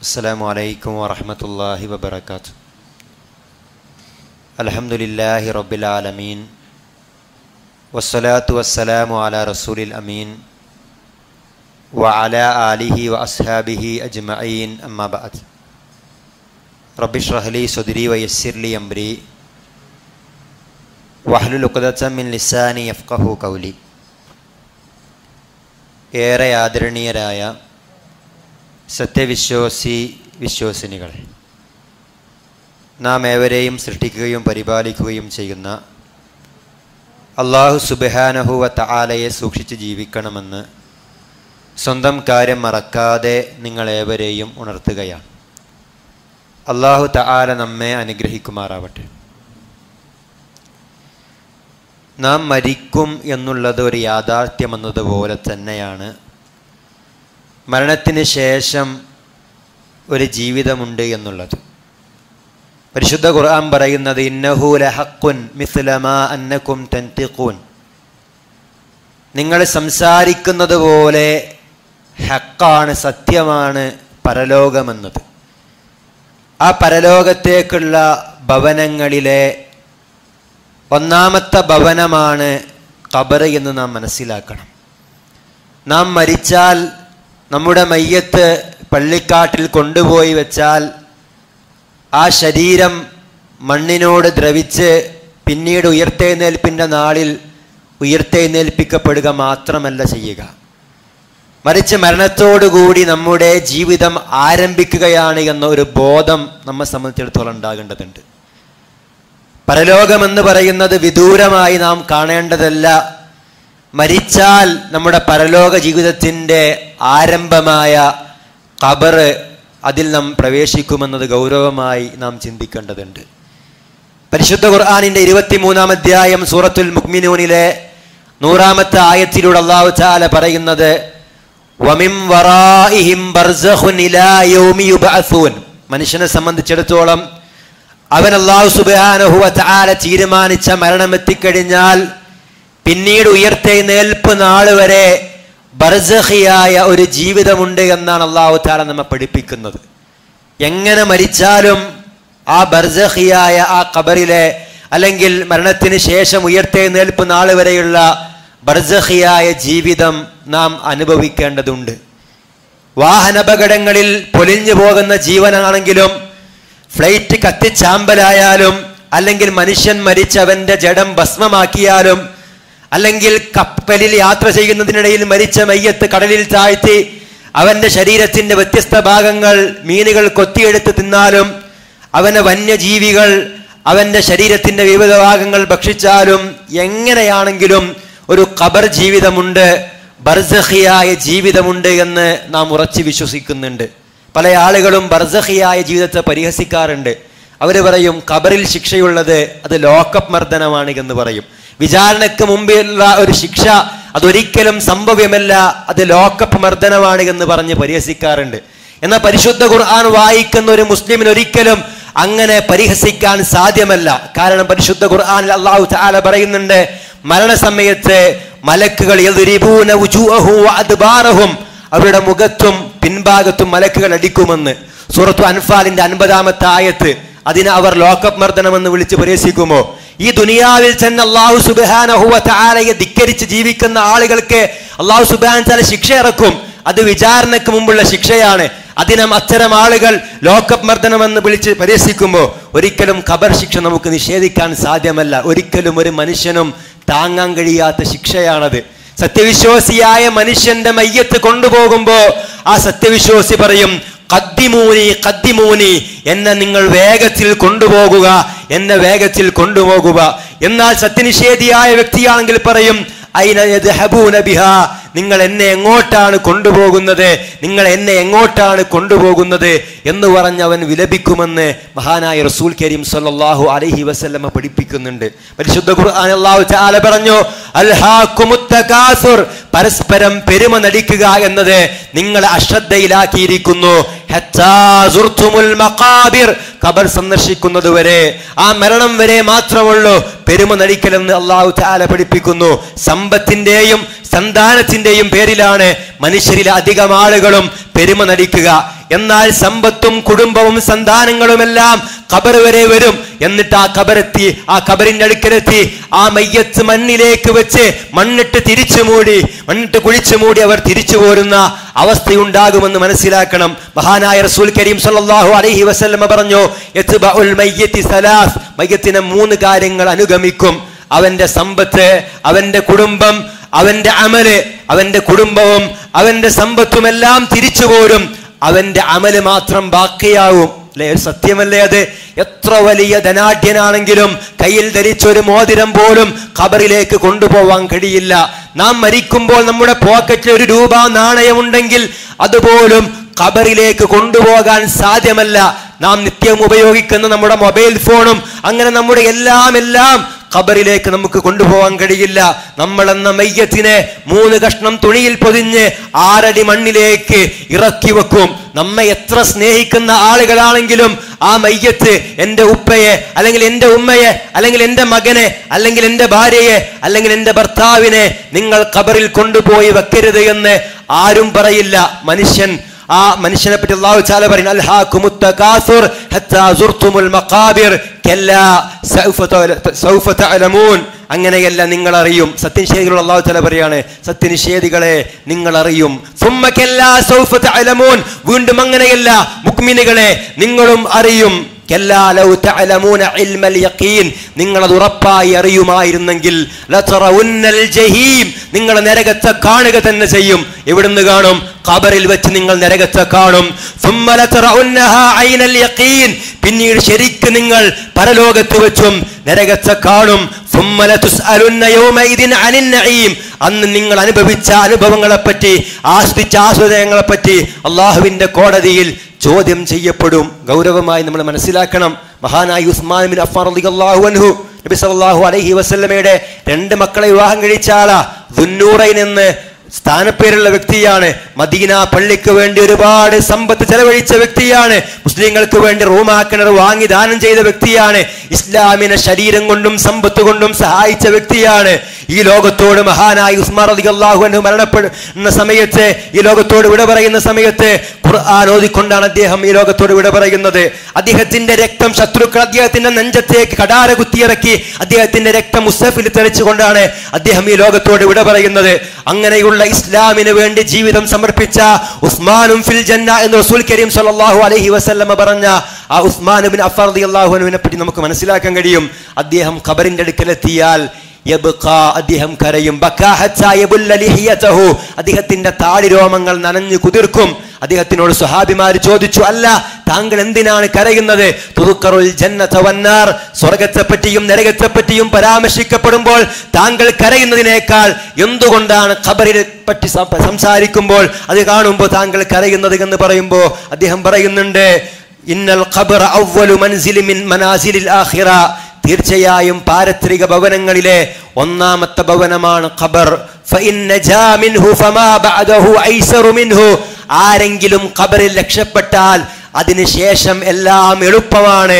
السلام عليكم ورحمة الله وبركاته الحمد لله رب العالمين والصلاة والسلام على رسول الأمين وعلى آله وأصحابه أجمعين أما بعد رب اشرح لي صدري ويسر لي أمري واحلل عقدة من لساني يفقه قولي ഏറെ ആദരണീയരായ സത്യവിശ്വാസി വിശ്വാസിനികൾ നാം ഏവരെയും സൃഷ്ടിക്കുകയും പരിപാലിക്കുകയും ചെയ്യുന്ന അള്ളാഹു സുബഹാനഹുവ തആലയെ സൂക്ഷിച്ച് ജീവിക്കണമെന്ന് സ്വന്തം കാര്യം മറക്കാതെ നിങ്ങളേവരെയും ഉണർത്തുകയാണ്. അള്ളാഹു തആല നമ്മെ അനുഗ്രഹിക്കുമാറാവട്ടെ. നാം മരിക്കും എന്നുള്ളത് ഒരു യാഥാർത്ഥ്യമെന്നതുപോലെ തന്നെയാണ് മരണത്തിന് ശേഷം ഒരു ജീവിതമുണ്ട് എന്നുള്ളത്. പരിശുദ്ധ ഖുർആൻ പറയുന്നത് ഇന്നഹു ലഹഖുൻ മിസ്ലമാ അന്നക്കും തൻതിഖൂൻ. നിങ്ങൾ സംസാരിക്കുന്നത് പോലെ ഹക്കാണ് സത്യമാണ് പരലോകമെന്നത്. ആ പരലോകത്തേക്കുള്ള ഭവനങ്ങളിലെ ഒന്നാമത്തെ ഭവനമാണ് കബറ് എന്ന് നാം മനസ്സിലാക്കണം. നാം മരിച്ചാൽ നമ്മുടെ മയ്യത്ത് പള്ളിക്കാട്ടിൽ കൊണ്ടുപോയി വെച്ചാൽ ആ ശരീരം മണ്ണിനോട് ദ്രവിച്ച് പിന്നീട് ഉയർത്തെഴുന്നേൽപ്പിന്റെ നാളിൽ ഉയർത്തെഴുന്നേൽപ്പിക്കപ്പെടുക മാത്രമല്ല ചെയ്യുക. മറിച്ച് മരണത്തോടുകൂടി നമ്മുടെ ജീവിതം ആരംഭിക്കുകയാണ് എന്ന ഒരു ബോധം നമ്മെ സംബന്ധിച്ചിടത്തോളം ഉണ്ടാകേണ്ടതുണ്ട്. പരലോകമെന്ന് പറയുന്നത് വിദൂരമായി നാം കാണേണ്ടതല്ല. മരിച്ചാൽ നമ്മുടെ പരലോക ജീവിതത്തിന്റെ ആരംഭമായ കബറ് അതിൽ നാം പ്രവേശിക്കുമെന്നത് ഗൗരവമായി നാം ചിന്തിക്കേണ്ടതുണ്ട്. പരിശുദ്ധ ഖുർആാനിന്റെ ഇരുപത്തിമൂന്നാം അധ്യായം സൂറത്തുൽ മുക്മിനൂനിലെ നൂറാമത്തെ ആയത്തിലൂടെ അള്ളാഹു ചാല പറയുന്നത് വമിം മനുഷ്യനെ സംബന്ധിച്ചിടത്തോളം അവൻ അള്ളാഹു സുബാനഹുവ ചാല തീരുമാനിച്ച മരണം എത്തിക്കഴിഞ്ഞാൽ പിന്നീട് ഉയർത്തെഴുന്നേൽപ്പ് നാൾ വരെ ബർസഹിയായ ഒരു ജീവിതമുണ്ട് എന്നാണ് അള്ളാഹു താല നമ്മെ പഠിപ്പിക്കുന്നത്. എങ്ങനെ മരിച്ചാലും ആ ബർസഹിയായ ആ ഖബറിലെ അല്ലെങ്കിൽ മരണത്തിന് ശേഷം ഉയർത്തെഴുന്നേൽപ്പ് നാൾ വരെയുള്ള ബർസഹിയായ ജീവിതം നാം അനുഭവിക്കേണ്ടതുണ്ട്. വാഹനപകടങ്ങളിൽ പൊലിഞ്ഞു പോകുന്ന ജീവനാണെങ്കിലും ഫ്ലൈറ്റ് കത്തിച്ചാമ്പലായാലും അല്ലെങ്കിൽ മനുഷ്യൻ മരിച്ചവന്റെ ജഡം ഭസ്മമാക്കിയാലും അല്ലെങ്കിൽ കപ്പലിൽ യാത്ര ചെയ്യുന്നതിനിടയിൽ മരിച്ച മയ്യത്ത് കടലിൽ താഴ്ത്തി അവന്റെ ശരീരത്തിന്റെ വ്യത്യസ്ത ഭാഗങ്ങൾ മീനുകൾ കൊത്തിയെടുത്ത് തിന്നാലും അവനെ വന്യജീവികൾ അവന്റെ ശരീരത്തിന്റെ വിവിധ ഭാഗങ്ങൾ ഭക്ഷിച്ചാലും എങ്ങനെയാണെങ്കിലും ഒരു ഖബർ ജീവിതമുണ്ട് ബർസഹിയായ ജീവിതമുണ്ട് എന്ന് നാം ഉറച്ചു വിശ്വസിക്കുന്നുണ്ട്. പല ആളുകളും ബർസഹിയായ ജീവിതത്തെ പരിഹസിക്കാറുണ്ട്. അവർ പറയും ഖബറിൽ ശിക്ഷയുള്ളത് അത് ലോക്കപ്പ് മർദ്ദനമാണ് എന്ന് പറയും. വിചാരണയ്ക്ക് മുമ്പുള്ള ഒരു ശിക്ഷ അതൊരിക്കലും സംഭവ്യമല്ല. അത് ലോക്കപ്പ് മർദ്ദനമാണ് എന്ന് പറഞ്ഞ് പരിഹസിക്കാറുണ്ട്. എന്നാൽ പരിശുദ്ധ ഖുർആൻ വായിക്കുന്ന ഒരു മുസ്ലിമിന് ഒരിക്കലും അങ്ങനെ പരിഹസിക്കാൻ സാധ്യമല്ല. കാരണം പരിശുദ്ധ ഖുർആനിൽ അള്ളാഹു താല പറയുന്നുണ്ട് മരണസമയത്ത് മലക്കുകൾ അവരുടെ മുഖത്തും പിൻഭാഗത്തും മലക്കുകൾ അടിക്കുമെന്ന്. സൂറത്തു അൻഫാലിന്റെ അൻപതാമത്തെ ആയത്ത്. അതിന് അവർ ലോക്കപ്പ് മർദ്ദനമെന്ന് വിളിച്ച് പരിഹസിക്കുമോ? ഈ ദുനിയാവിൽ തന്നെ അള്ളാഹു സുബാനഹുവ താലയെ ധിക്കരിച്ച് ജീവിക്കുന്ന ആളുകൾക്ക് അള്ളാഹു സുബാൻ താല ശിക്ഷ ഇറക്കും. അത് വിചാരണക്ക് മുമ്പുള്ള ശിക്ഷയാണ്. അതിനം അത്തരം ആളുകൾ ലോക്കപ്പ് മർദ്ദനമെന്ന് വിളിച്ച് പരിഹസിക്കുമ്പോൾ ഒരിക്കലും ഖബർ ശിക്ഷ നമുക്ക് നിഷേധിക്കാൻ സാധ്യമല്ല. ഒരിക്കലും ഒരു മനുഷ്യനും താങ്ങാൻ കഴിയാത്ത ശിക്ഷയാണത്. സത്യവിശ്വാസിയായ മനുഷ്യന്റെ മയ്യത്ത് കൊണ്ടുപോകുമ്പോ ആ സത്യവിശ്വാസി പറയും കദ്ദിമൂനി കദ്ദിമൂനി എന്നെ നിങ്ങൾ വേഗത്തിൽ കൊണ്ടുപോകുക എന്നെ വേഗത്തിൽ കൊണ്ടുപോകുക. എന്നാൽ സത്യനിഷേധിയായ വ്യക്തിയാണെങ്കിൽ പറയും നിങ്ങൾ എന്നെ എങ്ങോട്ടാണ് കൊണ്ടുപോകുന്നത്? നിങ്ങൾ എന്നെ എങ്ങോട്ടാണ് കൊണ്ടുപോകുന്നത് എന്ന് പറഞ്ഞ് അവൻ വിലപിക്കുമെന്ന് മഹാനായ റസൂൽ കരീം സല്ലാഹു അലഹി വസ്ല്ലമ്മ പഠിപ്പിക്കുന്നുണ്ട്. പരിശുദ്ധ ഖുർആൻ അല്ലാഹു തആല പറഞ്ഞു പരസ്പരം പെരുമ നടിക്കുക എന്നത് നിങ്ങളെ അശ്രദ്ധയിലാക്കിയിരിക്കുന്നു. ഖബർ സന്ദർശിക്കുന്നത് വരെ ആ മരണം വരെ മാത്രമുള്ളൂ പെരുമ നടിക്കലെന്ന് അള്ളാഹു ചാല പഠിപ്പിക്കുന്നു. സമ്പത്തിന്റെയും സന്താനത്തിന്റെയും പേരിലാണ് മനുഷ്യരിൽ അധികം ആളുകളും പെരുമ നടിക്കുക. എന്നാൽ സമ്പത്തും കുടുംബവും സന്താനങ്ങളുമെല്ലാം ഖബർ വരെ വരും. എന്നിട്ട് ആ ഖബറെത്തി ആ ഖബറിന്റെ അടുക്കലെത്തി. ആ മയ്യത്ത് മണ്ണിലേക്ക് വെച്ച് മണ്ണിട്ട് തിരിച്ചു മൂടി മണ്ണിട്ട് കുഴിച്ചു മൂടി അവർ തിരിച്ചു പോരുന്ന അവസ്ഥയുണ്ടാകുമെന്ന് മനസ്സിലാക്കണം. മഹാനായ റസൂൽ കരീം സല്ലാഹു അലഹി വസല്ലമ പറഞ്ഞു മയ്യത്തിനെ മൂന്ന് കാര്യങ്ങൾ അനുഗമിക്കും. അവന്റെ സമ്പത്ത് അവന്റെ കുടുംബം അവന്റെ അമൽ അവന്റെ കുടുംബവും അവന്റെ സമ്പത്തുമെല്ലാം തിരിച്ചു പോരും അവന്റെ അമൽ മാത്രം ബാക്കിയാവും. അല്ലെ? ഒരു സത്യമല്ലേ അത്? എത്ര വലിയ ധനാഢ്യനാണെങ്കിലും കയ്യിൽ ധരിച്ചൊരു മോതിരം പോലും ഖബറിലേക്ക് കൊണ്ടുപോവാൻ കഴിയില്ല. നാം മരിക്കുമ്പോൾ നമ്മുടെ പോക്കറ്റിൽ ഒരു രൂപ നാണയമുണ്ടെങ്കിൽ അതുപോലും ഖബറിലേക്ക് കൊണ്ടുപോകാൻ സാധ്യമല്ല. നാം നിത്യം ഉപയോഗിക്കുന്ന നമ്മുടെ മൊബൈൽ ഫോണും അങ്ങനെ നമ്മുടെ എല്ലാം എല്ലാം ഖബറിലേക്ക് നമുക്ക് കൊണ്ടുപോകാൻ കഴിയില്ല. നമ്മളെന്ന മയ്യത്തിനെ മൂന്ന് കഷ്ണം തുണിയിൽ പൊതിഞ്ഞ് ആരടി മണ്ണിലേക്ക് ഇറക്കി വെക്കും. നമ്മെ എത്ര സ്നേഹിക്കുന്ന ആളുകളാണെങ്കിലും ആ മയ്യത്ത് എന്റെ ഉപ്പയെ അല്ലെങ്കിൽ എന്റെ ഉമ്മയെ അല്ലെങ്കിൽ എന്റെ മകനെ അല്ലെങ്കിൽ എന്റെ ഭാര്യയെ അല്ലെങ്കിൽ എന്റെ ഭർത്താവിനെ നിങ്ങൾ ഖബറിൽ കൊണ്ടുപോയി വെക്കരുത് എന്ന് ആരും പറയില്ല. മനുഷ്യൻ ആ മനുഷ്യനെ പറ്റി അള്ളാഹു ചാല പറയുന്നു അങ്ങനെയല്ല നിങ്ങൾ അറിയും സത്യനിഷേധികളോട് അള്ളാഹു ചാല പറയാണ് സത്യനിഷേധികളെ നിങ്ങൾ അറിയും വീണ്ടും അങ്ങനെയല്ല മുക്മിനുകളെ നിങ്ങളും അറിയും നിങ്ങളത് ഉറപ്പായി അറിയുമായിരുന്നെങ്കിൽ നിങ്ങൾ നരകത്തെ കാണുക തന്നെ ചെയ്യും. എവിടുന്ന് കാണും? ഖബറിൽ വെച്ച് നിങ്ങൾ നരകത്തെ കാണും. പിന്നീട് ശരിക്ക് നിങ്ങൾ പരലോകത്ത് വെച്ചും നരകത്തെ കാണും. അന്ന് നിങ്ങൾ അനുഭവിച്ച അനുഭവങ്ങളെപ്പറ്റി ആസ്വദിച്ച പറ്റി അള്ളാഹുവിന്റെ കോടതിയിൽ ചോദ്യം ചെയ്യപ്പെടും. ഗൗരവമായി നമ്മൾ മനസ്സിലാക്കണം. മഹാനായി ഉസ്മാൻ ബിൻ അഫ്ഫാൻ റളിയല്ലാഹു അൻഹു നബി സല്ലല്ലാഹു അലൈഹി വസല്ലമയുടെ രണ്ട് മക്കളെ വിവാഹം കഴിച്ച ആളാ. ദുന്നൂറൈൻ സ്ഥാനപ്പേരുള്ള വ്യക്തിയാണ്. മദീന പള്ളിക്ക് വേണ്ടി ഒരുപാട് സമ്പത്ത് ചെലവഴിച്ച വ്യക്തിയാണ്. മുസ്ലിങ്ങൾക്ക് വേണ്ടി റൂമാ കിണർ വാങ്ങി ദാനം ചെയ്ത വ്യക്തിയാണ്. ഇസ്ലാമിനെ ശരീരം കൊണ്ടും സമ്പത്ത് കൊണ്ടും സഹായിച്ച വ്യക്തിയാണ്. ഈ ലോകത്തോട് മഹാനായി ഉസ്മാർ അലി അള്ളാഹു എന്ന് മരണപ്പെടുന്ന സമയത്ത് ഈ ലോകത്തോട് വിട പറയുന്ന സമയത്ത് ഖുർആൻ ഓതിക്കൊണ്ടാണ് അദ്ദേഹം ഈ ലോകത്തോട് വിട പറയുന്നത്. അദ്ദേഹത്തിന്റെ രക്തം ശത്രുക്കൾ അദ്ദേഹത്തിന്റെ നെഞ്ചത്തേക്ക് കടാര കുത്തിയിറക്കി അദ്ദേഹത്തിന്റെ രക്തം മുസഫിൽ തെളിച്ചുകൊണ്ടാണ് അദ്ദേഹം ഈ ലോകത്തോട് വിട പറയുന്നത്. അങ്ങനെയുള്ള ഇസ്ലാമിന് വേണ്ടി ജീവിതം സമർപ്പിച്ച ഉസ്മാനും ഫിൽ ജന്ന എന്ന് റസൂൽ കരീം സല്ലാഹു അലഹി വസല്ലമ പറഞ്ഞ ആ ഉസ്മാൻ ബിൻ അഫർ അള്ളാഹുനുവിനെ പറ്റി നമുക്ക് മനസ്സിലാക്കാൻ കഴിയും. അദ്ദേഹം ഖബറിന്റെ അടുക്കലെത്തിയാൽ അദ്ദേഹം കരയും. അദ്ദേഹത്തിന്റെ താടി രോമങ്ങൾ നനഞ്ഞു കുതിർക്കും. അദ്ദേഹത്തിനോട് സ്വഹാബിമാർ ചോദിച്ചു അല്ല താങ്കൾ എന്തിനാണ് കരയുന്നത്? തുറുക്കറുൽ ജന്നത വന്നാർ. നരകത്തെപ്പറ്റിയും പറ്റിയും നരകത്തെ പറ്റിയും പരാമർശിക്കപ്പെടുമ്പോൾ താങ്കൾ കരയുന്നതിനേക്കാൾ എന്തുകൊണ്ടാണ് ഖബറിനെ പറ്റി സംസാരിക്കുമ്പോൾ അത് കാണുമ്പോൾ താങ്കൾ കരയുന്നത് എന്ന് പറയുമ്പോൾ അദ്ദേഹം പറയുന്നുണ്ട് ഇന്നൽ ഖബർ അവ്വലു മനാസിലിൽ ആഖിറ. തീർച്ചയായും പാരത്രിക ഭവനങ്ങളിലെ ഒന്നാമത്തെ ഭവനമാണ് ഖബർ. ആരെങ്കിലും ഖബറിൽ രക്ഷപ്പെട്ടാൽ അതിനുശേഷം എല്ലാം എളുപ്പമാണ്.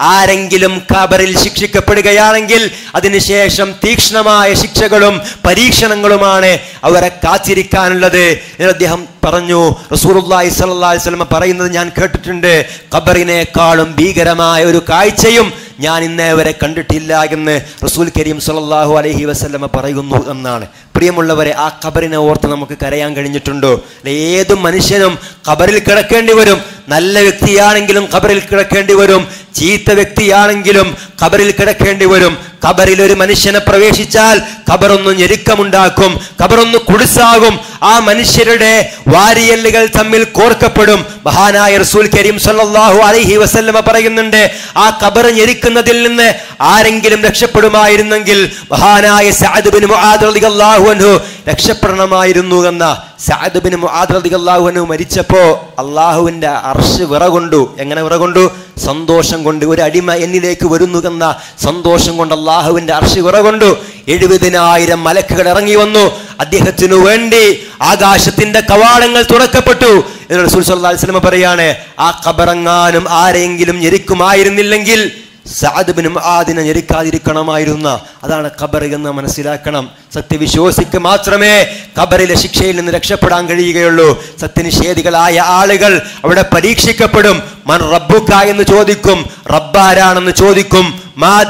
ആരെങ്കിലും ഖബറിൽ ശിക്ഷിക്കപ്പെടുകയാണെങ്കിൽ അതിനുശേഷം തീക്ഷ്ണമായ ശിക്ഷകളും പരീക്ഷണങ്ങളുമാണ് അവരെ കാത്തിരിക്കാനുള്ളത്. അദ്ദേഹം പറഞ്ഞു റസൂലുള്ളാഹി സ്വല്ലല്ലാഹി അലൈഹി വസല്ലം പറയുന്നത് ഞാൻ കേട്ടിട്ടുണ്ട്. ഖബറിനേക്കാളും ഭീകരമായ ഒരു കാഴ്ചയും ഞാൻ ഇന്നേ വരെ കണ്ടിട്ടില്ല എന്ന് റസൂൽ കരീം സല്ലല്ലാഹു അലഹി വസ്ലമ പറയുന്നു എന്നാണ്. പ്രിയമുള്ളവരെ ആ ഖബറിനെ ഓർത്ത് നമുക്ക് കരയാൻ കഴിഞ്ഞിട്ടുണ്ടോ? ഏത് മനുഷ്യനും ഖബറിൽ കിടക്കേണ്ടി വരും. നല്ല വ്യക്തിയാണെങ്കിലും ഖബറിൽ കിടക്കേണ്ടി വരും. ചീത്ത വ്യക്തിയാണെങ്കിലും ഖബറിൽ കിടക്കേണ്ടി വരും. ഖബറിൽ ഒരു മനുഷ്യനെ പ്രവേശിച്ചാൽ ഖബറൊന്ന് ഞെരുക്കമുണ്ടാക്കും ഖബറൊന്ന് കുടിസാകും ആ മനുഷ്യരുടെ വാരിയല്ലുകൾ തമ്മിൽ കോർക്കപ്പെടും. മഹാനായ റസൂൽ കരീം സല്ലാഹു അലഹി വസല്ലമ പറയുന്നുണ്ട് ആ ഖബർ ഞെരുക്കുന്നതിൽ നിന്ന് ആരെങ്കിലും രക്ഷപ്പെടുമായിരുന്നെങ്കിൽ മഹാനായ സഅദ് ബിൻ മുആദ് റളിയല്ലാഹു അൻഹു രക്ഷപ്പെടണമായിരുന്നു എന്ന. സഅദ് ബിൻ മുആദ് റളിയല്ലാഹു അൻഹു മരിച്ചപ്പോ അള്ളാഹുവിന്റെ അർഷ് വിറകൊണ്ടു. എങ്ങനെ വിറകൊണ്ടു? സന്തോഷം കൊണ്ട് ഒരു അടിമ എന്നിലേക്ക് വരുന്നു എന്ന സന്തോഷം കൊണ്ട് അള്ളാഹുവിന്റെ അർഷ് വിറകൊണ്ടു. എഴുപതിനായിരം മലക്കുകൾ ഇറങ്ങി വന്നു. അദ്ദേഹത്തിനു വേണ്ടി ആകാശത്തിന്റെ കവാടങ്ങൾ തുറക്കപ്പെട്ടു. എന്ന് റസൂൽ വസല്ലം പറയാണ് ആ കബറങ്ങാനും ആരെങ്കിലും ഞെരുക്കുമായിരുന്നില്ലെങ്കിൽ സഅദ് ബിൻ മുആദിനെ ഞെരുക്കാതിരിക്കണമായിരുന്ന അതാണ് ഖബർ എന്ന് മനസ്സിലാക്കണം. സത്യവിശ്വാസിക്ക് മാത്രമേ ഖബറിലെ ശിക്ഷയിൽ നിന്ന് രക്ഷപ്പെടാൻ കഴിയുകയുള്ളൂ. സത്യനിഷേധികളായ ആളുകൾ അവിടെ പരീക്ഷിക്കപ്പെടും. മൻ റബ്ബുക്ക എന്ന് ചോദിക്കും. റബ്ബാരാണെന്ന് ചോദിക്കും. മാ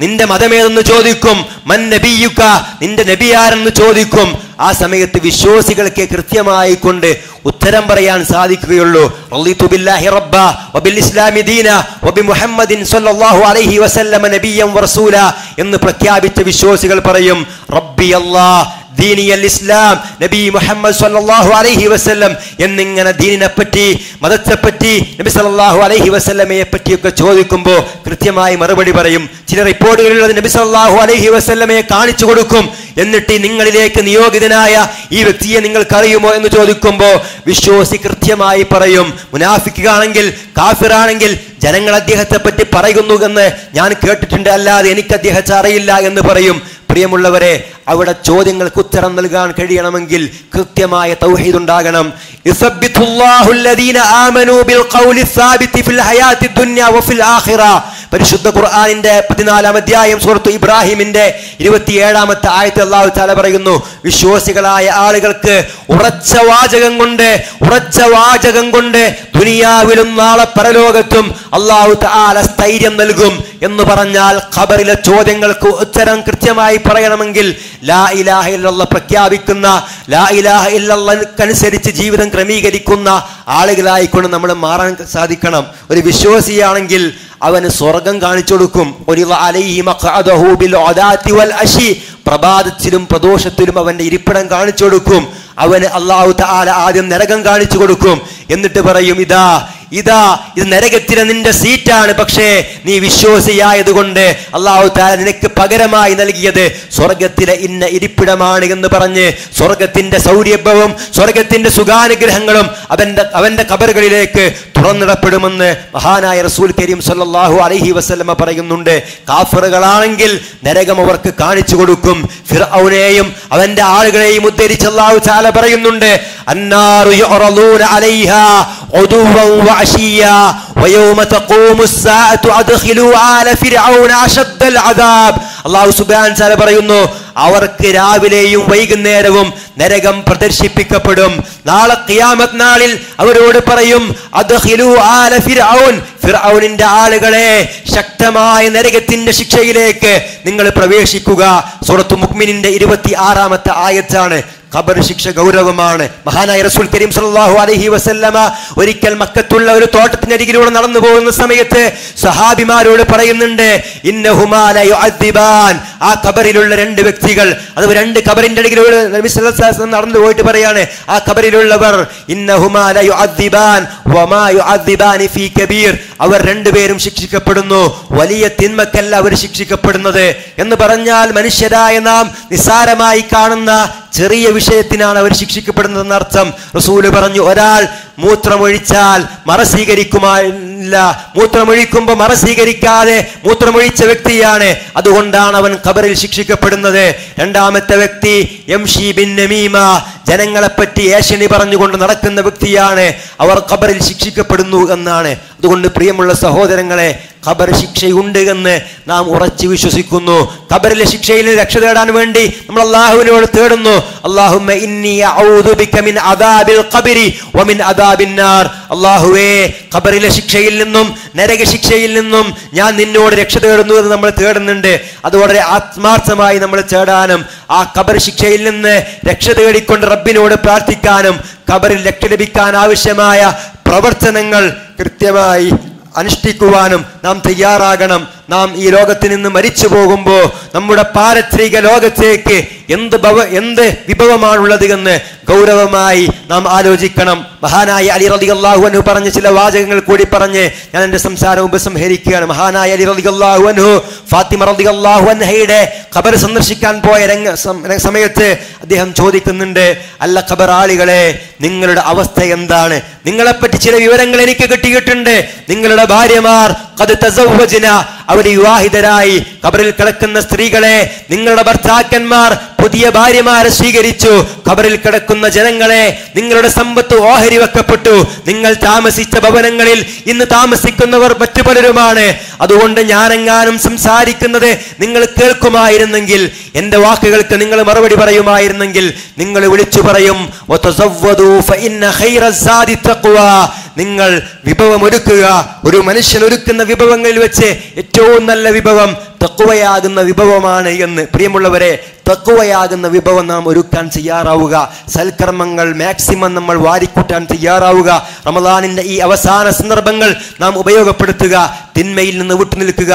നിന്റെ മതമേതെന്ന് ചോദിക്കും. മൻ നബിയുക്ക നിന്റെ നബിയാരെന്ന് ചോദിക്കും. ആ സമയത്ത് വിശ്വാസികൾക്ക് കൃത്യമായി കൊണ്ട് ഉത്തരം പറയാൻ സാധിക്കുകയുള്ളൂ. എന്ന് പ്രഖ്യാപിച്ച വിശ്വാസികൾ പറയും റബ്ബി ദീനിയൽ ഇസ്ലാം നബി മുഹമ്മദ് സല്ലാഹു അലൈഹി വസല്ലം എന്നിങ്ങനെ ദീനിനെ പറ്റി മതത്തെ പറ്റി നബി സല്ലാഹു അലൈഹി വസല്ലമയെ പറ്റിയൊക്കെ ചോദിക്കുമ്പോൾ കൃത്യമായി മറുപടി പറയും. ചില റിപ്പോർട്ടുകളിൽ നബി സല്ലാഹു അലൈഹി വസല്ലമയെ കാണിച്ചു കൊടുക്കും. എന്നിട്ട് നിങ്ങളിലേക്ക് നിയോഗിതനായ ഈ വ്യക്തിയെ നിങ്ങൾക്കറിയുമോ എന്ന് ചോദിക്കുമ്പോൾ വിശ്വാസി കൃത്യമായി പറയും. മുനാഫിക്കുകയാണെങ്കിൽ കാഫിറാണെങ്കിൽ ജനങ്ങൾ അദ്ദേഹത്തെ പറ്റി പറയുന്നു എന്ന് ഞാൻ കേട്ടിട്ടുണ്ട്. അല്ലാതെ എനിക്ക് അദ്ദേഹത്തെ അറിയില്ല എന്ന് പറയും. പ്രിയമുള്ളവരെ അവിടെ ചോദ്യങ്ങൾക്ക് ഉത്തരം നൽകാൻ കഴിയണമെങ്കിൽ കൃത്യമായ തൗഹീദ് ഉണ്ടാകണം. ആമനൂ ബിൽ ഖൗലി സാബിതി ഫിൽ ഹയാത്തി ദുനിയ വഫിൽ ആഖിറ. പരിശുദ്ധ ഖുർആാനിന്റെ പതിനാലാം അധ്യായം സൂറത്ത് ഇബ്രാഹിമിന്റെ ഇരുപത്തിയേഴാമത്തെ ആയത്ത് അള്ളാഹു താല പറയുന്നു വിശ്വാസികളായ ആളുകൾക്ക് ഉറച്ച വാചകം കൊണ്ട് ഉറച്ച വാചകം കൊണ്ട് ദുനിയാവിലും നാളെ പരലോകത്തും അള്ളാഹു താല സ്ഥൈര്യം നൽകും. എന്ന് പറഞ്ഞാൽ ഖബറിലെ ചോദ്യങ്ങൾക്ക് ഉത്തരം കൃത്യമായി പറയണമെങ്കിൽ ലാ ഇലാഹ ഇല്ലല്ല പ്രഖ്യാപിക്കുന്ന ലാ ഇലാഹ ഇല്ലല്ലനുസരിച്ച് ജീവിതം ക്രമീകരിക്കുന്ന ആളുകളായിക്കൊണ്ട് നമ്മൾ മാറാൻ സാധിക്കണം. ഒരു വിശ്വാസിയാണെങ്കിൽ അവന് സ്വർഗം കാണിച്ചു കൊടുക്കും. പ്രഭാതത്തിലും പ്രദോഷത്തിലും അവന്റെ ഇരിപ്പിടം കാണിച്ചു കൊടുക്കും. അവന് അള്ളാഹു ആദ്യം നരകം കാണിച്ചു കൊടുക്കും. എന്നിട്ട് പറയും ഇതാ ഇതാ ഇത് നരകത്തിലെ നിന്റെ സീറ്റാണ് പക്ഷേ നീ വിശ്വാസിയായതുകൊണ്ട് അള്ളാഹു താല നിനക്ക് പകരമായി നൽകിയത് സ്വർഗത്തിലെ ഇന്ന ഇരിപ്പിടമാണ് എന്ന് പറഞ്ഞ് സ്വർഗത്തിന്റെ സൗര്യഭവും സ്വർഗത്തിന്റെ സുഖാനുഗ്രഹങ്ങളും അവന്റെ അവന്റെ കബറുകളിലേക്ക് തുറന്നിടപ്പെടുമെന്ന് മഹാനായ റസൂൽ കരീം സല്ലാഹു അലഹി വസ്ലമ പറയുന്നുണ്ട്. കാഫറുകളാണെങ്കിൽ നരകം അവർക്ക് കാണിച്ചു കൊടുക്കും. ഫിർഔനെയും അവന്റെ ആളുകളെയും ഉദ്ധരിച്ച് അള്ളാഹു താല പറയുന്നുണ്ട്. അന്നാറു അലൈഹാ ഉദുവൻ വഅശിയാ ويوم تقوم الساعة أدخلوا آل فرعون أشد العذاب അള്ളാഹു സുബാൻ സാല പറയുന്നു അവർക്ക് രാവിലെയും വൈകുന്നേരവും നരകം പ്രദർശിപ്പിക്കപ്പെടും നാളെ ഖിയാമത്ത് നാളിൽ അവരോട് പറയും അദ്ഖിലു ആല ഫിർഔൻ ഫിർഔനിന്റെ ആളുകളെ ശക്തമായ നരകത്തിന്റെ ശിക്ഷയിലേക്ക് നിങ്ങൾ പ്രവേശിക്കുക സൂറത്ത് മുക്മിനിന്റെ ഇരുപത്തി ആറാമത്തെ ആയത്താണ് ഖബർ ശിക്ഷ ഗൗരവമാണ്. മഹാനായ റസൂൽ കരീം സല്ലല്ലാഹു അലൈഹി വസല്ലമ ഒരിക്കൽ മക്കത്തുള്ള ഒരു തോട്ടത്തിനരികിലൂടെ നടന്നു പോകുന്ന സമയത്ത് സഹാബിമാരോട് പറയുന്നുണ്ട് ഇന്നഹുമാ ല യുഅദ്ദിബാൻ. ആ ഖബറിലുള്ള രണ്ട് വ്യക്തികൾ അത് രണ്ട് ഖബറിന്റെ അരികിലൂടെ നബി സല്ലല്ലാഹു നടന്നു പോയിട്ട് പറയാണ് ആ ഖബറിലുള്ളവർ ഇന്നഹുമാ ല യുഅദ്ദിബാൻ വമാ യുഅദ്ദിബാനി ഫീ കബീർ. അവർ രണ്ടുപേരും ശിക്ഷിക്കപ്പെടുന്നു വലിയ തിന്മക്കല്ല അവർ ശിക്ഷിക്കപ്പെടുന്നത്. എന്ന് പറഞ്ഞാൽ മനുഷ്യരായ നാം നിസ്സാരമായി കാണുന്ന ചെറിയ വിഷയത്തിനാണ് അവർ ശിക്ഷിക്കപ്പെടുന്നതെന്ന് അർത്ഥം റസൂൽ പറഞ്ഞു ഒരാൾ മൂത്രമൊഴിച്ചാൽ മറ സ്വീകരിക്കുമായില്ല മൂത്രമൊഴിക്കുമ്പോൾ മറ സ്വീകരിക്കാതെ മൂത്രമൊഴിച്ച വ്യക്തിയാണ്. അതുകൊണ്ടാണ് അവൻ ഖബറിൽ ശിക്ഷിക്കപ്പെടുന്നത്. രണ്ടാമത്തെ വ്യക്തി എം ഷി ബിൻ നമീമ. ജനങ്ങളെപ്പറ്റി ഏഷണി പറഞ്ഞുകൊണ്ട് നടക്കുന്ന വ്യക്തിയാണ്. അവർ ഖബറിൽ ശിക്ഷിക്കപ്പെടുന്നു എന്നാണ്. അതുകൊണ്ട് പ്രിയമുള്ള സഹോദരങ്ങളെ ഖബർ ശിക്ഷയുണ്ട് എന്ന് നാം ഉറച്ചു വിശ്വസിക്കുന്നു. ഖബറിലെ ശിക്ഷയിൽ രക്ഷ തേടാൻ വേണ്ടി നമ്മൾ അള്ളാഹുവിനോട് തേടുന്നു. അള്ളാഹുമ്മ അള്ളാഹുവേ ഖബറിലെ ശിക്ഷയിൽ നിന്നും നരക ശിക്ഷയിൽ നിന്നും ഞാൻ നിന്നോട് രക്ഷ തേടുന്നു എന്ന് നമ്മൾ തേടുന്നുണ്ട്. അത് വളരെ ആത്മാർത്ഥമായി നമ്മൾ തേടാനും ആ ഖബർ ശിക്ഷയിൽ നിന്ന് രക്ഷ തേടിക്കൊണ്ട് റബ്ബിനോട് പ്രാർത്ഥിക്കാനും ഖബറിൽ രക്ഷ ലഭിക്കാൻ ആവശ്യമായ പ്രവർത്തനങ്ങൾ കൃത്യമായി അനുഷ്ഠിക്കുവാനും നാം തയ്യാറാകണം. നാം ഈ ലോകത്തിൽ നിന്ന് മരിച്ചു പോകുമ്പോൾ നമ്മുടെ പാരത്രിക ലോകത്തേക്ക് എന്ത് ഭവ എന്ത് വിഭവമാണുള്ളത് എന്ന് ഗൗരവമായി നാം ആലോചിക്കണം. മഹാനായ അലി റലി അള്ളാഹു അനു പറഞ്ഞ ചില വാചകങ്ങൾ കൂടി പറഞ്ഞ് ഞാൻ എന്റെ സംസാരം ഉപസംഹരിക്കുകയാണ്. മഹാനായ അലി റലി അള്ളാഹു അനു ഫാത്തിമ റലി അള്ളാഹു അൻഹയുടെ ഖബർ സന്ദർശിക്കാൻ പോയ രംഗ സമയത്ത് അദ്ദേഹം ചോദിക്കുന്നുണ്ട് അല്ല ഖബർ ആളികളെ നിങ്ങളുടെ അവസ്ഥ എന്താണ്? നിങ്ങളെപ്പറ്റി ചില വിവരങ്ങൾ എനിക്ക് കിട്ടിയിട്ടുണ്ട്. നിങ്ങളുടെ ഭാര്യമാർ കത് തസൗവചന അവർ അവർ വിവാഹിതരായി കബറിൽ കിടക്കുന്ന സ്ത്രീകളെ നിങ്ങളുടെ ഭർത്താക്കന്മാർ പുതിയ ഭാര്യമാരെ സ്വീകരിച്ചു. കബറിൽ കിടക്കുന്ന ജനങ്ങളെ നിങ്ങളുടെ സമ്പത്ത് ഓഹരി വെക്കപ്പെട്ടു. നിങ്ങൾ താമസിച്ച ഭവനങ്ങളിൽ ഇന്ന് താമസിക്കുന്നവർ മറ്റു പലരുമാണ്. അതുകൊണ്ട് ഞാനെങ്ങാനും സംസാരിക്കുന്നത് നിങ്ങൾ കേൾക്കുമായിരുന്നെങ്കിൽ എന്റെ വാക്കുകൾക്ക് നിങ്ങൾ മറുപടി പറയുമായിരുന്നെങ്കിൽ നിങ്ങൾ വിളിച്ചു പറയും നിങ്ങൾ വിഭവം ഒരുക്കുക. ഒരു മനുഷ്യൻ ഒരുക്കുന്ന വിഭവങ്ങളിൽ വെച്ച് ഏറ്റവും നല്ല വിഭവം തക്കുവയാകുന്ന വിഭവമാണ് എന്ന് പ്രിയമുള്ളവരെ തക്കുവയാകുന്ന വിഭവം നാം ഒരുക്കാൻ തയ്യാറാവുക. സൽക്കർമ്മങ്ങൾ മാക്സിമം നമ്മൾ വാരിക്കൂട്ടാൻ തയ്യാറാവുക. റമദാനിന്റെ ഈ അവസാന സന്ദർഭങ്ങൾ നാം ഉപയോഗപ്പെടുത്തുക. തിന്മയിൽ നിന്ന് വിട്ടുനിൽക്കുക.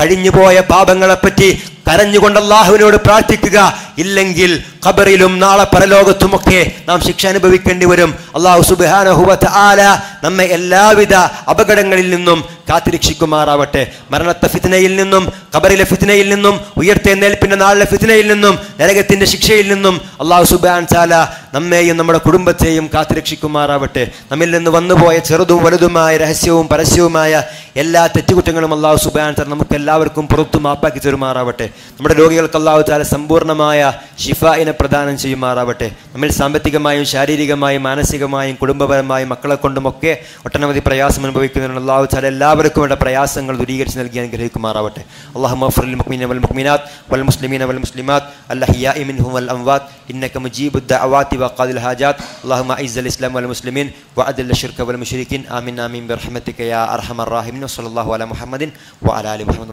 കഴിഞ്ഞുപോയ പാപങ്ങളെപ്പറ്റി കരഞ്ഞുകൊണ്ട് അള്ളാഹുവിനോട് പ്രാർത്ഥിക്കുക. ഇല്ലെങ്കിൽ ഖബറിലും നാളെ പരലോകത്തുമൊക്കെ നാം ശിക്ഷ അനുഭവിക്കേണ്ടി വരും. അള്ളാഹു സുബാനഹുവത്ത് ആല നമ്മെ എല്ലാവിധ അപകടങ്ങളിൽ നിന്നും കാത്തിരക്ഷിക്കുമാറാവട്ടെ. മരണത്തെ ഫിത്നയിൽ നിന്നും കബറിലെ ഫിത്നയിൽ നിന്നും ഉയർത്തെഴുന്നേൽപ്പിന്റെ നാളിലെ ഫിത്നയിൽ നിന്നും നരകത്തിന്റെ ശിക്ഷയിൽ നിന്നും അള്ളാഹു സുബാൻ ചാല നമ്മെയും നമ്മുടെ കുടുംബത്തെയും കാത്തിരക്ഷിക്കുമാറാവട്ടെ. നമ്മിൽ നിന്ന് വന്നുപോയ ചെറുതും വലുതുമായ രഹസ്യവും പരസ്യവുമായ എല്ലാ തെറ്റുകുറ്റങ്ങളും അള്ളാഹു സുബാൻ ചാല നമുക്ക് എല്ലാവർക്കും പുറത്തു മാപ്പാക്കി തരുമാറാവട്ടെ. നമ്മുടെ രോഗികൾക്ക് അള്ളാഹു ചാല സമ്പൂർണമായ ഷിഫായിനെ പ്രദാനം ചെയ്യുമാറാവട്ടെ. നമ്മിൽ സാമ്പത്തികമായും ശാരീരികമായും മാനസികമായും കുടുംബപരമായും മക്കളെ കൊണ്ടുമൊക്കെ ഒട്ടനവധി പ്രയാസം അനുഭവിക്കുന്നതിനുള്ള അള്ളാഹു ചാല എല്ലാവർക്കും വേണ്ട പ്രയാസങ്ങൾ ദൂരീകരിച്ച് നൽകി അനുഗ്രഹിക്കുമാറാവട്ടെ അള്ളാഹു മഫർ المؤمنين والمؤمنات والمسلمين والمسلمات الأحياء منهم والأموات إنك مجيب الدعوات وقاضي الحاجات اللهم أعز الإسلام والمسلمين وأذل الشرك والمشركين آمين آمين برحمتك يا أرحم الراحمين وصلى الله على محمد وعلى آل محمد